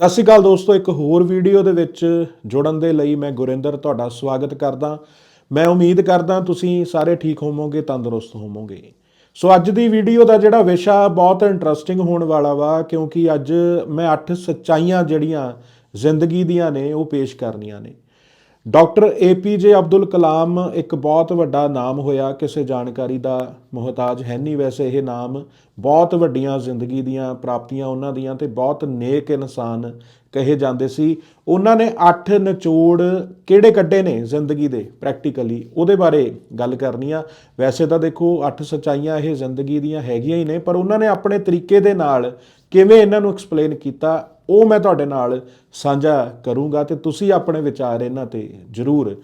ਸਤਿ ਸ਼੍ਰੀ ਅਕਾਲ ਦੋਸਤੋ, ਇੱਕ ਹੋਰ ਵੀਡੀਓ ਦੇ ਵਿੱਚ ਜੁੜਨ ਦੇ ਲਈ ਮੈਂ ਗੁਰਿੰਦਰ ਤੁਹਾਡਾ ਸਵਾਗਤ ਕਰਦਾ। ਮੈਂ ਉਮੀਦ ਕਰਦਾ ਤੁਸੀਂ ਸਾਰੇ ਠੀਕ ਹੋਵੋਗੇ, ਤੰਦਰੁਸਤ ਹੋਵੋਗੇ। ਸੋ ਅੱਜ ਦੀ ਵੀਡੀਓ ਦਾ ਜਿਹੜਾ ਵਿਸ਼ਾ ਬਹੁਤ ਇੰਟਰਸਟਿੰਗ ਹੋਣ ਵਾਲਾ ਵਾ, ਕਿਉਂਕਿ ਅੱਜ ਮੈਂ 8 ਸੱਚਾਈਆਂ ਜਿਹੜੀਆਂ ਜ਼ਿੰਦਗੀ ਦੀਆਂ ਨੇ, ਉਹ ਪੇਸ਼ ਕਰਨੀਆਂ ਨੇ। ਡਾਕਟਰ ਏਪੀਜੇ ਅਬਦੁਲ ਕਲਾਮ ਇੱਕ ਬਹੁਤ ਵੱਡਾ ਨਾਮ ਹੋਇਆ। ਕਿਸੇ ਜਾਣਕਾਰੀ ਦਾ ਮੁਹਤਾਜ ਹੈ ਨਹੀਂ। ਵੈਸੇ ਇਹ ਨਾਮ ਬਹੁਤ ਵੱਡੀਆਂ ਜ਼ਿੰਦਗੀ ਦੀਆਂ ਪ੍ਰਾਪਤੀਆਂ ਉਹਨਾਂ ਦੀਆਂ ਤੇ ਬਹੁਤ ਨੇਕ ਇਨਸਾਨ ਕਹੇ ਜਾਂਦੇ ਸੀ। ਉਹਨਾਂ ਨੇ 8 ਨਿਚੋੜ ਕਿਹੜੇ ਕੱਢੇ ਨੇ ਜ਼ਿੰਦਗੀ ਦੇ ਪ੍ਰੈਕਟੀਕਲੀ? ਉਹਦੇ ਬਾਰੇ ਗੱਲ ਕਰਨੀ ਆ। ਵੈਸੇ ਤਾਂ ਦੇਖੋ 8 ਸਚਾਈਆਂ ਇਹ ਜ਼ਿੰਦਗੀ ਦੀਆਂ ਹੈਗੀਆਂ ਹੀ ਨੇ, ਪਰ ਉਹਨਾਂ ਨੇ ਆਪਣੇ ਤਰੀਕੇ ਦੇ ਨਾਲ ਕਿਵੇਂ ਇਹਨਾਂ ਨੂੰ ਐਕਸਪਲੇਨ ਕੀਤਾ? ਉਹ ਮੈਂ ਤੁਹਾਡੇ ਨਾਲ ਸਾਂਝਾ ਕਰੂੰਗਾ ਤੇ ਤੁਸੀਂ ਆਪਣੇ ਵਿਚਾਰ ਇਹਨਾਂ ਤੇ ਜ਼ਰੂਰ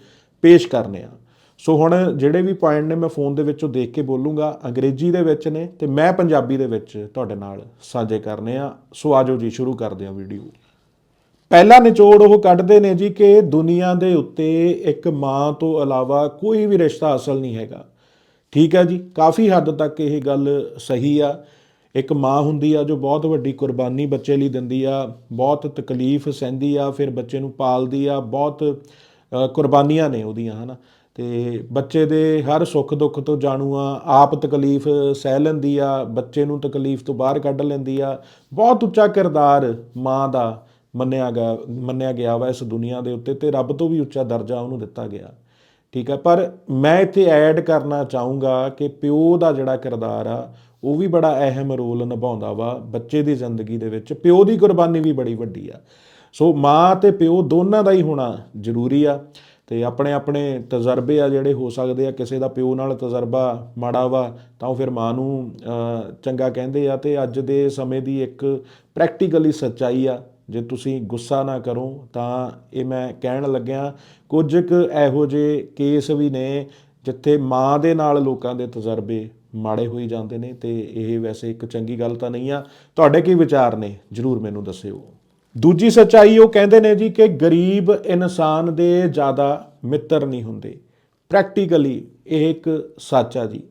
ਪੇਸ਼ ਕਰਨੇ ਆ। ਸੋ ਹੁਣ ਜਿਹੜੇ ਵੀ ਪੁਆਇੰਟ ਨੇ ਮੈਂ ਫੋਨ ਦੇ ਵਿੱਚੋਂ ਦੇਖ ਕੇ ਬੋਲੂੰਗਾ, ਅੰਗਰੇਜ਼ੀ ਦੇ ਵਿੱਚ ਨੇ ਤੇ ਮੈਂ ਪੰਜਾਬੀ ਦੇ ਵਿੱਚ ਤੁਹਾਡੇ ਨਾਲ ਸਾਂਝੇ ਕਰਨੇ ਆ। ਸੋ ਆਜੋ ਜੀ, ਸ਼ੁਰੂ ਕਰਦੇ ਹਾਂ ਵੀਡੀਓ ਪਹਿਲਾ ਨਿਚੋੜ ਉਹ ਕੱਢਦੇ ਨੇ ਜੀ ਕਿ ਦੁਨੀਆ ਦੇ ਉੱਤੇ ਇੱਕ ਮਾਂ ਤੋਂ ਇਲਾਵਾ ਕੋਈ ਵੀ ਰਿਸ਼ਤਾ ਅਸਲ ਨਹੀਂ ਹੈਗਾ। ਠੀਕ ਹੈ ਜੀ, ਕਾਫੀ ਹੱਦ ਤੱਕ ਇਹ ਗੱਲ ਸਹੀ ਆ। ਇੱਕ ਮਾਂ ਹੁੰਦੀ ਆ ਜੋ ਬਹੁਤ ਵੱਡੀ ਕੁਰਬਾਨੀ ਬੱਚੇ ਲਈ ਦਿੰਦੀ ਆ, ਬਹੁਤ ਤਕਲੀਫ ਸਹਿੰਦੀ ਆ, ਫਿਰ ਬੱਚੇ ਨੂੰ ਪਾਲਦੀ ਆ, ਬਹੁਤ ਕੁਰਬਾਨੀਆਂ ਨੇ ਉਹਦੀਆਂ, ਹਨਾ। ਤੇ ਬੱਚੇ ਦੇ ਹਰ ਸੁੱਖ ਦੁੱਖ ਤੋਂ ਜਾਣੂ ਆ, ਆਪ ਤਕਲੀਫ ਸਹਿ ਲੈਂਦੀ ਆ, ਬੱਚੇ ਨੂੰ ਤਕਲੀਫ ਤੋਂ ਬਾਹਰ ਕੱਢ ਲੈਂਦੀ ਆ। ਬਹੁਤ ਉੱਚਾ ਕਿਰਦਾਰ ਮਾਂ ਦਾ ਮੰਨਿਆ ਗਿਆ ਮੰਨਿਆ ਗਿਆ ਵਾ ਇਸ ਦੁਨੀਆ ਦੇ ਉੱਤੇ ਤੇ ਰੱਬ ਤੋਂ ਵੀ ਉੱਚਾ ਦਰਜਾ ਉਹਨੂੰ ਦਿੱਤਾ ਗਿਆ। ਠੀਕ ਆ, ਪਰ ਮੈਂ ਇੱਥੇ ਐਡ ਕਰਨਾ ਚਾਹੂੰਗਾ ਕਿ ਪਿਓ ਦਾ ਜਿਹੜਾ ਕਿਰਦਾਰ ਆ ਉਹ ਵੀ ਬੜਾ ਅਹਿਮ ਰੋਲ ਨਿਭਾਉਂਦਾ ਵਾ ਬੱਚੇ ਦੀ ਜ਼ਿੰਦਗੀ ਦੇ ਵਿੱਚ। ਪਿਓ ਦੀ ਕੁਰਬਾਨੀ ਵੀ ਬੜੀ ਵੱਡੀ ਆ। ਸੋ ਮਾਂ ਤੇ ਪਿਓ ਦੋਨਾਂ ਦਾ ਹੀ ਹੋਣਾ ਜ਼ਰੂਰੀ ਆ ਤੇ ਆਪਣੇ ਆਪਣੇ ਤਜਰਬੇ ਆ ਜਿਹੜੇ ਹੋ ਸਕਦੇ ਆ। ਕਿਸੇ ਦਾ ਪਿਓ ਨਾਲ ਤਜਰਬਾ ਮਾੜਾ ਵਾ ਤਾਂ ਉਹ ਫਿਰ ਮਾਂ ਨੂੰ ਚੰਗਾ ਕਹਿੰਦੇ ਆ ਤੇ ਅੱਜ ਦੇ ਸਮੇਂ ਦੀ ਇੱਕ ਪ੍ਰੈਕਟੀਕਲੀ ਸੱਚਾਈ ਆ। ਜੇ ਤੁਸੀਂ ਗੁੱਸਾ ਨਾ ਕਰੋ ਤਾਂ ਇਹ ਮੈਂ ਕਹਿਣ ਲੱਗਿਆ ਕੁਝ ਕੁ ਇਹੋ ਜਿਹੇ ਕੇਸ ਵੀ ਨੇ ਜਿੱਥੇ ਮਾਂ ਦੇ ਨਾਲ ਲੋਕਾਂ ਦੇ ਤਜਰਬੇ ਮਾੜੇ ਹੋਈ ਜਾਂਦੇ ਨੇ ਤੇ ਇਹ ਵੈਸੇ ਇੱਕ ਚੰਗੀ ਗੱਲ ਤਾਂ ਨਹੀਂ ਆ। ਤੁਹਾਡੇ ਕੀ ਵਿਚਾਰ ਨੇ? ਜਰੂਰ ਮੈਨੂੰ ਦੱਸਿਓ। ਦੂਜੀ ਸੱਚਾਈ ਉਹ ਕਹਿੰਦੇ ਨੇ ਜੀ ਕਿ ਗਰੀਬ ਇਨਸਾਨ ਦੇ ਜ਼ਿਆਦਾ ਮਿੱਤਰ ਨਹੀਂ ਹੁੰਦੇ। ਪ੍ਰੈਕਟੀਕਲੀ ਇਹ ਇੱਕ ਸੱਚ ਆ ਜੀ।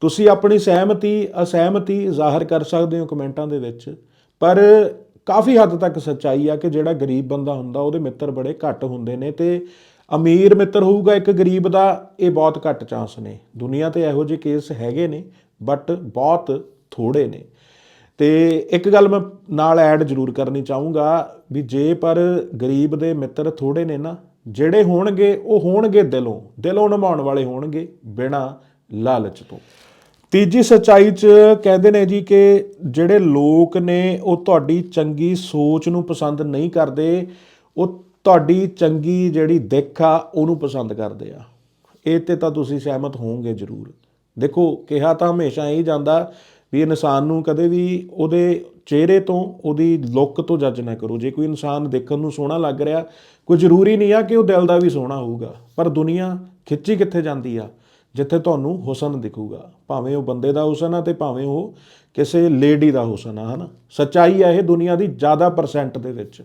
ਤੁਸੀਂ ਆਪਣੀ ਸਹਿਮਤੀ, ਅਸਹਿਮਤੀ ਜ਼ਾਹਰ ਕਰ ਸਕਦੇ ਹੋ ਕਮੈਂਟਾਂ ਦੇ ਵਿੱਚ, ਪਰ ਕਾਫੀ ਹੱਦ ਤੱਕ ਸੱਚਾਈ ਆ ਕਿ ਜਿਹੜਾ ਗਰੀਬ ਬੰਦਾ ਹੁੰਦਾ, ਉਹਦੇ ਮਿੱਤਰ ਬੜੇ ਘੱਟ ਹੁੰਦੇ ਨੇ ਤੇ ਅਮੀਰ ਮਿੱਤਰ ਹੋਊਗਾ ਇੱਕ ਗਰੀਬ ਦਾ, ਇਹ ਬਹੁਤ ਘੱਟ ਚਾਂਸ ਨੇ। ਦੁਨੀਆ ਤੇ ਇਹੋ ਜਿਹੇ ਕੇਸ ਹੈਗੇ ਨੇ ਬਟ ਬਹੁਤ ਥੋੜੇ ਨੇ। ਤੇ ਇੱਕ ਗੱਲ ਮੈਂ ਨਾਲ ਐਡ ਜ਼ਰੂਰ ਕਰਨੀ ਚਾਹੂੰਗਾ ਵੀ ਜੇ ਪਰ ਗਰੀਬ ਦੇ ਮਿੱਤਰ ਥੋੜੇ ਨੇ ਨਾ, ਜਿਹੜੇ ਹੋਣਗੇ, ਉਹ ਹੋਣਗੇ ਦਿਲੋਂ। ਦਿਲੋਂ ਨਿਭਾਉਣ ਵਾਲੇ ਹੋਣਗੇ ਬਿਨਾ ਲਾਲਚ ਤੋਂ। ਤੀਜੀ ਸੱਚਾਈ 'ਚ ਕਹਿੰਦੇ ਨੇ ਜੀ ਕਿ ਜਿਹੜੇ ਲੋਕ ਨੇ, ਉਹ ਤੁਹਾਡੀ ਚੰਗੀ ਸੋਚ ਨੂੰ ਪਸੰਦ ਨਹੀਂ ਕਰਦੇ, ਉਹ ਤੁਹਾਡੀ ਚੰਗੀ ਜਿਹੜੀ ਦਿੱਖ ਆ, ਉਹਨੂੰ ਪਸੰਦ ਕਰਦੇ ਆ। ਇਹ ਤੇ ਤਾਂ ਤੁਸੀਂ ਸਹਿਮਤ ਹੋਵੋਗੇ ਜ਼ਰੂਰ। ਦੇਖੋ, ਕਿਹਾ ਤਾਂ ਹਮੇਸ਼ਾ ਇਹ ਜਾਂਦਾ ਵੀ ਇਨਸਾਨ ਨੂੰ ਕਦੇ ਵੀ ਉਹਦੇ ਚਿਹਰੇ ਤੋਂ, ਉਹਦੀ ਲੁੱਕ ਤੋਂ ਜੱਜ ਨਾ ਕਰੋ। ਜੇ ਕੋਈ ਇਨਸਾਨ ਦੇਖਣ ਨੂੰ ਸੋਹਣਾ ਲੱਗ ਰਿਹਾ, ਕੋਈ ਜ਼ਰੂਰੀ ਨਹੀਂ ਆ ਕਿ ਉਹ ਦਿਲ ਦਾ ਵੀ ਸੋਹਣਾ ਹੋਊਗਾ। ਪਰ ਦੁਨੀਆ ਖਿੱਚੀ ਕਿੱਥੇ ਜਾਂਦੀ ਆ? ਜਿੱਥੇ ਤੁਹਾਨੂੰ ਹੁਸਨ ਦਿਖੂਗਾ। ਭਾਵੇਂ ਉਹ ਬੰਦੇ ਦਾ ਹੁਸਨ ਆ ਤੇ ਭਾਵੇਂ ਉਹ ਕਿਸੇ ਲੇਡੀ ਦਾ ਹੁਸਨ ਆ, ਹਨਾ? ਸੱਚਾਈ ਆ ਇਹ ਦੁਨੀਆ ਦੀ ਜ਼ਿਆਦਾ ਪਰਸੈਂਟ ਦੇ ਵਿੱਚ।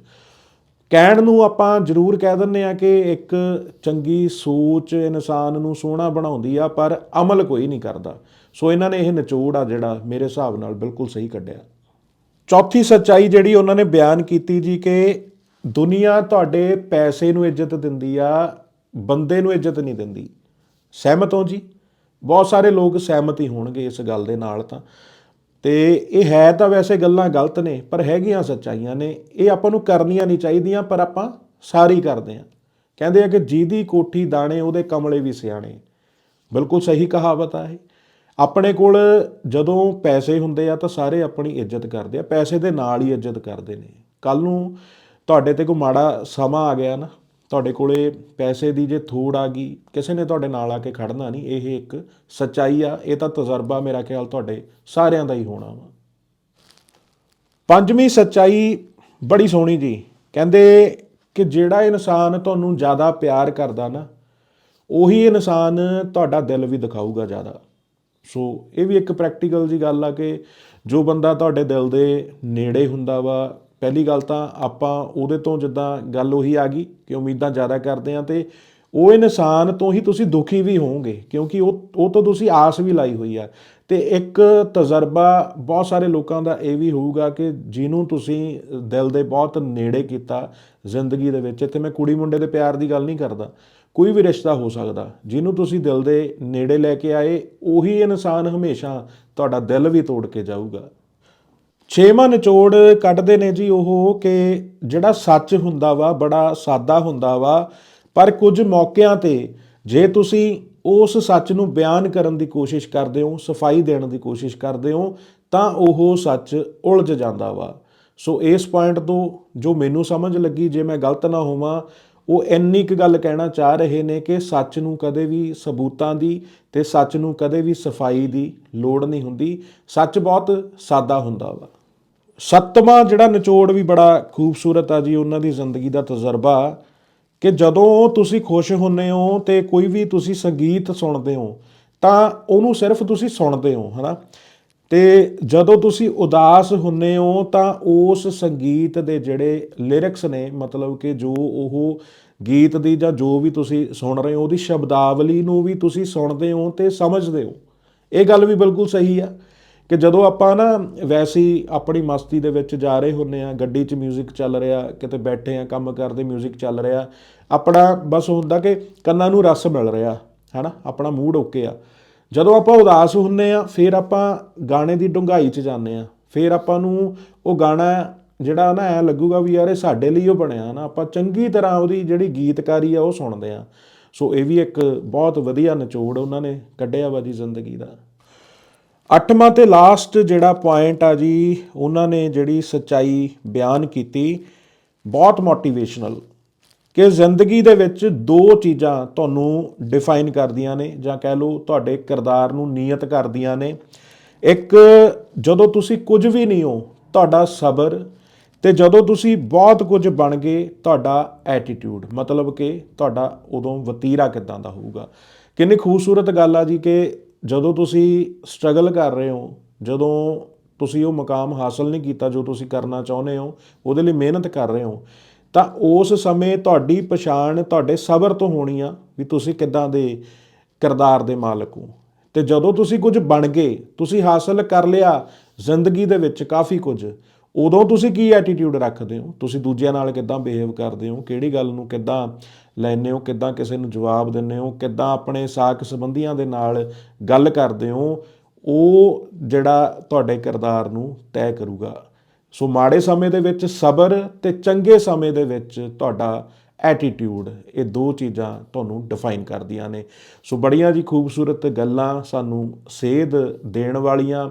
ਕਹਿਣ ਨੂੰ ਆਪਾਂ ਜ਼ਰੂਰ ਕਹਿ ਦਿੰਨੇ ਆ ਕਿ ਇੱਕ ਚੰਗੀ ਸੋਚ ਇਨਸਾਨ ਨੂੰ ਸੋਹਣਾ ਬਣਾਉਂਦੀ ਆ, ਪਰ ਅਮਲ ਕੋਈ ਨਹੀਂ ਕਰਦਾ। ਸੋ ਇਹਨਾਂ ਨੇ ਇਹ ਨਿਚੋੜ ਆ ਜਿਹੜਾ ਮੇਰੇ ਹਿਸਾਬ ਨਾਲ ਬਿਲਕੁਲ ਸਹੀ ਕੱਢਿਆ। ਚੌਥੀ ਸੱਚਾਈ ਜਿਹੜੀ ਉਹਨਾਂ ਨੇ ਬਿਆਨ ਕੀਤੀ ਜੀ ਕਿ ਦੁਨੀਆ ਤੁਹਾਡੇ ਪੈਸੇ ਨੂੰ ਇੱਜ਼ਤ ਦਿੰਦੀ ਆ, ਬੰਦੇ ਨੂੰ ਇੱਜ਼ਤ ਨਹੀਂ ਦਿੰਦੀ। ਸਹਿਮਤ ਹੋ ਜੀ? ਬਹੁਤ ਸਾਰੇ ਲੋਕ ਸਹਿਮਤ ਹੀ ਹੋਣਗੇ ਇਸ ਗੱਲ ਦੇ ਨਾਲ ਤਾਂ। ਤੇ ਇਹ ਹੈ ਤਾਂ ਵੈਸੇ ਗੱਲਾਂ ਗਲਤ ਨੇ, ਪਰ ਹੈਗੀਆਂ ਸੱਚਾਈਆਂ ਨੇ। ਇਹ ਆਪਾਂ ਨੂੰ ਕਰਨੀਆਂ ਨਹੀਂ ਚਾਹੀਦੀਆਂ, ਪਰ ਆਪਾਂ ਸਾਰੀ ਕਰਦੇ ਆ ਕਹਿੰਦੇ ਆ ਕਿ ਜਿਹਦੀ ਕੋਠੀ ਦਾਣੇ, ਉਹਦੇ ਕਮਲੇ ਵੀ ਸਿਆਣੇ। ਬਿਲਕੁਲ ਸਹੀ ਕਹਾਵਤ ਆ ਇਹ। ਆਪਣੇ ਕੋਲ ਜਦੋਂ ਪੈਸੇ ਹੁੰਦੇ ਆ ਤਾਂ ਸਾਰੇ ਆਪਣੀ ਇੱਜ਼ਤ ਕਰਦੇ ਆ। ਪੈਸੇ ਦੇ ਨਾਲ ਹੀ ਇੱਜ਼ਤ ਕਰਦੇ ਨੇ। ਕੱਲ ਨੂੰ ਤੁਹਾਡੇ ਤੇ ਕੋਈ ਮਾੜਾ ਸਮਾਂ ਆ ਗਿਆ ਨਾ ਤੁਹਾਡੇ ਕੋਲੇ ਪੈਸੇ ਦੀ ਜੇ ਥੋੜ ਆ ਗਈ, ਕਿਸੇ ਨੇ ਤੁਹਾਡੇ ਨਾਲ ਆ ਕੇ ਖੜਨਾ ਨਹੀਂ, ਇਹ ਇੱਕ ਸੱਚਾਈ ਆ, ਇਹ ਤਾਂ ਤਜਰਬਾ ਮੇਰਾ ਖਿਆਲ ਤੁਹਾਡੇ ਸਾਰਿਆਂ ਦਾ ਹੀ ਹੋਣਾ ਵਾ। ਪੰਜਵੀਂ ਸੱਚਾਈ ਬੜੀ ਸੋਹਣੀ ਜੀ, ਕਹਿੰਦੇ ਕਿ ਜਿਹੜਾ ਇਨਸਾਨ ਤੁਹਾਨੂੰ ਜ਼ਿਆਦਾ ਪਿਆਰ ਕਰਦਾ ਨਾ, ਉਹੀ ਇਨਸਾਨ ਤੁਹਾਡਾ ਦਿਲ ਵੀ ਦਿਖਾਊਗਾ ਜ਼ਿਆਦਾ। ਸੋ ਇਹ ਵੀ ਇੱਕ ਪ੍ਰੈਕਟੀਕਲ ਜੀ ਗੱਲ ਆ ਕਿ ਜੋ ਬੰਦਾ ਤੁਹਾਡੇ ਦਿਲ ਦੇ ਨੇੜੇ ਹੁੰਦਾ ਵਾ ਪਹਿਲੀ ਗੱਲ ਤਾਂ ਆਪਾਂ ਉਹਦੇ ਤੋਂ ਜਿੱਦਾਂ ਗੱਲ ਉਹੀ ਆ ਗਈ ਕਿ ਉਮੀਦਾਂ ਜ਼ਿਆਦਾ ਕਰਦੇ ਆ ਤੇ ਉਹ ਇਨਸਾਨ ਤੋਂ ਹੀ ਤੁਸੀਂ ਦੁਖੀ ਵੀ ਹੋਵੋਗੇ, ਕਿਉਂਕਿ ਉਹ ਉਹ ਤੋਂ ਤੁਸੀਂ ਆਸ ਵੀ ਲਾਈ ਹੋਈ ਆ। ਤੇ ਇੱਕ ਤਜਰਬਾ ਬਹੁਤ ਸਾਰੇ ਲੋਕਾਂ ਦਾ ਇਹ ਵੀ ਹੋਊਗਾ ਕਿ ਜਿਹਨੂੰ ਤੁਸੀਂ ਦਿਲ ਦੇ ਬਹੁਤ ਨੇੜੇ ਕੀਤਾ ਜ਼ਿੰਦਗੀ ਦੇ ਵਿੱਚ, ਇੱਥੇ ਮੈਂ ਕੁੜੀ ਮੁੰਡੇ ਦੇ ਪਿਆਰ ਦੀ ਗੱਲ ਨਹੀਂ ਕਰਦਾ, ਕੋਈ ਵੀ ਰਿਸ਼ਤਾ ਹੋ ਸਕਦਾ, ਜਿਹਨੂੰ ਤੁਸੀਂ ਦਿਲ ਦੇ ਨੇੜੇ ਲੈ ਕੇ ਆਏ, ਉਹੀ ਇਨਸਾਨ ਹਮੇਸ਼ਾ ਤੁਹਾਡਾ ਦਿਲ ਵੀ ਤੋੜ ਕੇ ਜਾਊਗਾ। ਛੇਵਾਂ ਨਿਚੋੜ ਕੱਢਦੇ ਨੇ ਜੀ ਉਹ ਕਿ ਜਿਹੜਾ ਸੱਚ ਹੁੰਦਾ ਵਾ, ਬੜਾ ਸਾਦਾ ਹੁੰਦਾ ਵਾ, ਪਰ ਕੁਝ ਮੌਕਿਆਂ ਤੇ ਜੇ ਤੁਸੀਂ ਉਸ ਸੱਚ ਨੂੰ ਬਿਆਨ ਕਰਨ ਦੀ ਕੋਸ਼ਿਸ਼ ਕਰਦੇ ਹੋ, ਸਫ਼ਾਈ ਦੇਣ ਦੀ ਕੋਸ਼ਿਸ਼ ਕਰਦੇ ਹੋ, ਤਾਂ ਉਹ ਸੱਚ ਉਲਝ ਜਾਂਦਾ ਵਾ। ਸੋ ਇਸ ਪੁਆਇੰਟ ਤੋਂ ਜੋ ਮੈਨੂੰ ਸਮਝ ਲੱਗੀ, ਜੇ ਮੈਂ ਗਲਤ ਨਾ ਹੋਵਾਂ, ਉਹ ਇੰਨੀ ਕੁ ਗੱਲ ਕਹਿਣਾ ਚਾਹ ਰਹੇ ਨੇ ਕਿ ਸੱਚ ਨੂੰ ਕਦੇ ਵੀ ਸਬੂਤਾਂ ਦੀ ਤੇ ਸੱਚ ਨੂੰ ਕਦੇ ਵੀ ਸਫ਼ਾਈ ਦੀ ਲੋੜ ਨਹੀਂ ਹੁੰਦੀ। ਸੱਚ ਬਹੁਤ ਸਾਦਾ ਹੁੰਦਾ ਵਾ। ਸੱਤਵਾਂ ਜਿਹੜਾ ਨਿਚੋੜ ਵੀ ਬੜਾ ਖੂਬਸੂਰਤ ਆ ਜੀ, ਉਹਨਾਂ ਦੀ ਜ਼ਿੰਦਗੀ ਦਾ ਤਜਰਬਾ ਕਿ ਜਦੋਂ ਤੁਸੀਂ ਖੁਸ਼ ਹੁੰਨੇ ਹੋ ਤੇ ਕੋਈ ਵੀ ਤੁਸੀਂ ਸੰਗੀਤ ਸੁਣਦੇ ਹੋ, ਤਾਂ ਉਹਨੂੰ ਸਿਰਫ ਤੁਸੀਂ ਸੁਣਦੇ ਹੋ, ਹਨਾ? ਤੇ ਜਦੋਂ ਤੁਸੀਂ ਉਦਾਸ ਹੁੰਨੇ ਹੋ, ਤਾਂ ਉਸ ਸੰਗੀਤ ਦੇ ਜਿਹੜੇ ਲਿਰਿਕਸ ਨੇ, ਮਤਲਬ ਕਿ ਜੋ ਉਹ ਗੀਤ ਦੀ ਜਾਂ ਜੋ ਵੀ ਤੁਸੀਂ ਸੁਣ ਰਹੇ ਹੋ, ਉਹਦੀ ਸ਼ਬਦਾਵਲੀ ਨੂੰ ਵੀ ਤੁਸੀਂ ਸੁਣਦੇ ਹੋ ਤੇ ਸਮਝਦੇ ਹੋ। ਇਹ ਗੱਲ ਵੀ ਬਿਲਕੁਲ ਸਹੀ ਆ। ਕਿ ਜਦੋਂ ਆਪਾਂ ਨਾ ਵੈਸੇ ਹੀ ਆਪਣੀ ਮਸਤੀ ਦੇ ਵਿੱਚ ਜਾ ਰਹੇ ਹੁੰਨੇ ਆ ਗੱਡੀ 'ਚ 뮤직 ਚੱਲ ਰਿਹਾ ਕਿਤੇ ਬੈਠੇ ਆ ਕੰਮ ਕਰਦੇ 뮤직 ਚੱਲ ਰਿਹਾ ਆਪਣਾ ਬਸ ਹੁੰਦਾ ਕਿ ਕੰਨਾਂ ਨੂੰ ਰਸ ਮਿਲ ਰਿਹਾ ਹੈਨਾ ਆਪਣਾ ਮੂਡ ਓਕੇ ਆ ਜਦੋਂ ਆਪਾਂ ਉਦਾਸ ਹੁੰਨੇ ਆ ਫਿਰ ਆਪਾਂ ਗਾਣੇ ਦੀ ਡੁੰਗਾਈ 'ਚ ਜਾਂਦੇ ਆ ਫਿਰ ਆਪਾਂ ਨੂੰ ਉਹ ਗਾਣਾ ਜਿਹੜਾ ਨਾ ਐ ਲੱਗੂਗਾ ਵੀ ਯਾਰ ਇਹ ਸਾਡੇ ਲਈ ਉਹ ਬਣਿਆ ਨਾ ਆਪਾਂ ਚੰਗੀ ਤਰ੍ਹਾਂ ਉਹਦੀ ਜਿਹੜੀ ਗੀਤਕਾਰੀ ਆ ਉਹ ਸੁਣਦੇ ਆ ਸੋ ਇਹ ਵੀ ਇੱਕ ਬਹੁਤ ਵਧੀਆ ਨਿਚੋੜ ਉਹਨਾਂ ਨੇ ਕੱਢਿਆ ਵਾ ਜੀ ਜ਼ਿੰਦਗੀ ਦਾ ਅੱਠਵਾਂ ਤੇ ਲਾਸਟ ਜਿਹੜਾ ਪੁਆਇੰਟ ਆ ਜੀ, ਉਹਨਾਂ ਨੇ ਜਿਹੜੀ ਸੱਚਾਈ ਬਿਆਨ ਕੀਤੀ, ਬਹੁਤ ਮੋਟੀਵੇਸ਼ਨਲ ਕਿ ਜ਼ਿੰਦਗੀ ਦੇ ਵਿੱਚ ਦੋ ਚੀਜ਼ਾਂ ਤੁਹਾਨੂੰ ਡਿਫਾਈਨ ਕਰਦੀਆਂ ਨੇ ਜਾਂ ਕਹਿ ਲਓ ਤੁਹਾਡੇ ਕਿਰਦਾਰ ਨੂੰ ਨੀਅਤ ਕਰਦੀਆਂ ਨੇ। ਇੱਕ, ਜਦੋਂ ਤੁਸੀਂ ਕੁਝ ਵੀ ਨਹੀਂ ਹੋ, ਤੁਹਾਡਾ ਸਬਰ ਤੇ ਜਦੋਂ ਤੁਸੀਂ ਬਹੁਤ ਕੁਝ ਬਣ ਗਏ, ਤੁਹਾਡਾ ਐਟੀਟਿਊਡ ਮਤਲਬ ਕਿ ਤੁਹਾਡਾ ਉਦੋਂ ਵਤੀਰਾ ਕਿਦਾਂ ਦਾ ਹੋਊਗਾ। ਕਿੰਨੀ ਖੂਬਸੂਰਤ ਗੱਲ ਆ ਜੀ ਕਿ ਜਦੋਂ ਤੁਸੀਂ ਸਟਰਗਲ ਕਰ ਰਹੇ ਹੋ, ਜਦੋਂ ਤੁਸੀਂ ਉਹ ਮੁਕਾਮ ਹਾਸਲ ਨਹੀਂ ਕੀਤਾ ਜੋ ਤੁਸੀਂ ਕਰਨਾ ਚਾਹੁੰਦੇ ਹੋ, ਉਹਦੇ ਲਈ ਮਿਹਨਤ ਕਰ ਰਹੇ ਹੋ, ਤਾਂ ਉਸ ਸਮੇਂ ਤੁਹਾਡੀ ਪਛਾਣ ਤੁਹਾਡੇ ਸਬਰ ਤੋਂ ਹੋਣੀ ਆ ਵੀ ਤੁਸੀਂ ਕਿੱਦਾਂ ਦੇ ਕਿਰਦਾਰ ਦੇ ਮਾਲਕ ਹੋ। ਤੇ ਜਦੋਂ ਤੁਸੀਂ ਕੁਝ ਬਣ ਗਏ, ਤੁਸੀਂ ਹਾਸਲ ਕਰ ਲਿਆ, ਜ਼ਿੰਦਗੀ ਦੇ ਵਿੱਚ ਕਾਫੀ ਕੁਝ ਉਦੋਂ ਤੁਸੀਂ ਕੀ ਐਟੀਟਿਊਡ ਰੱਖਦੇ ਹੋ? ਤੁਸੀਂ ਦੂਜਿਆਂ ਨਾਲ ਕਿੱਦਾਂ ਬਿਹੇਵ ਕਰਦੇ ਹੋ? ਕਿਹੜੀ ਗੱਲ ਨੂੰ ਕਿੱਦਾਂ ਲੈਂਦੇ ਹੋ? ਕਿੱਦਾਂ ਕਿਸੇ ਨੂੰ ਜਵਾਬ ਦਿੰਦੇ ਹੋ? ਕਿੱਦਾਂ ਆਪਣੇ ਸਾਕ ਸੰਬੰਧੀਆਂ ਦੇ ਨਾਲ ਗੱਲ ਕਰਦੇ ਹੋ? ਉਹ ਜਿਹੜਾ ਤੁਹਾਡੇ ਕਿਰਦਾਰ ਨੂੰ ਤੈਅ ਕਰੂਗਾ। ਸੋ ਮਾੜੇ ਸਮੇਂ ਦੇ ਵਿੱਚ ਸਬਰ ਤੇ ਚੰਗੇ ਸਮੇਂ ਦੇ ਵਿੱਚ ਤੁਹਾਡਾ ਐਟੀਟਿਊਡ ਇਹ ਦੋ ਚੀਜ਼ਾਂ ਤੁਹਾਨੂੰ ਡਿਫਾਈਨ ਕਰਦੀਆਂ ਨੇ। ਸੋ ਬੜੀਆਂ ਜੀ ਖੂਬਸੂਰਤ ਗੱਲਾਂ ਸਾਨੂੰ ਸੇਧ ਦੇਣ ਵਾਲੀਆਂ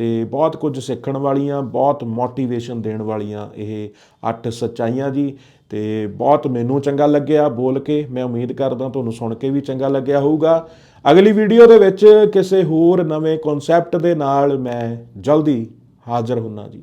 ਤੇ ਬਹੁਤ ਕੁਝ ਸਿੱਖਣ ਵਾਲੀਆਂ, ਬਹੁਤ ਮੋਟੀਵੇਸ਼ਨ ਦੇਣ ਵਾਲੀਆਂ ਇਹ ਅੱਠ ਸੱਚਾਈਆਂ ਜੀ। ਤੇ ਬਹੁਤ ਮੈਨੂੰ ਚੰਗਾ ਲੱਗਿਆ ਬੋਲ ਕੇ। ਮੈਂ ਉਮੀਦ ਕਰਦਾ ਤੁਹਾਨੂੰ ਸੁਣ ਕੇ ਵੀ ਚੰਗਾ ਲੱਗਿਆ ਹੋਊਗਾ। ਅਗਲੀ ਵੀਡੀਓ ਦੇ ਵਿੱਚ ਕਿਸੇ ਹੋਰ ਨਵੇਂ ਕਨਸੈਪਟ ਦੇ ਨਾਲ ਮੈਂ ਜਲਦੀ ਹਾਜ਼ਰ ਹੁੰਨਾ ਜੀ।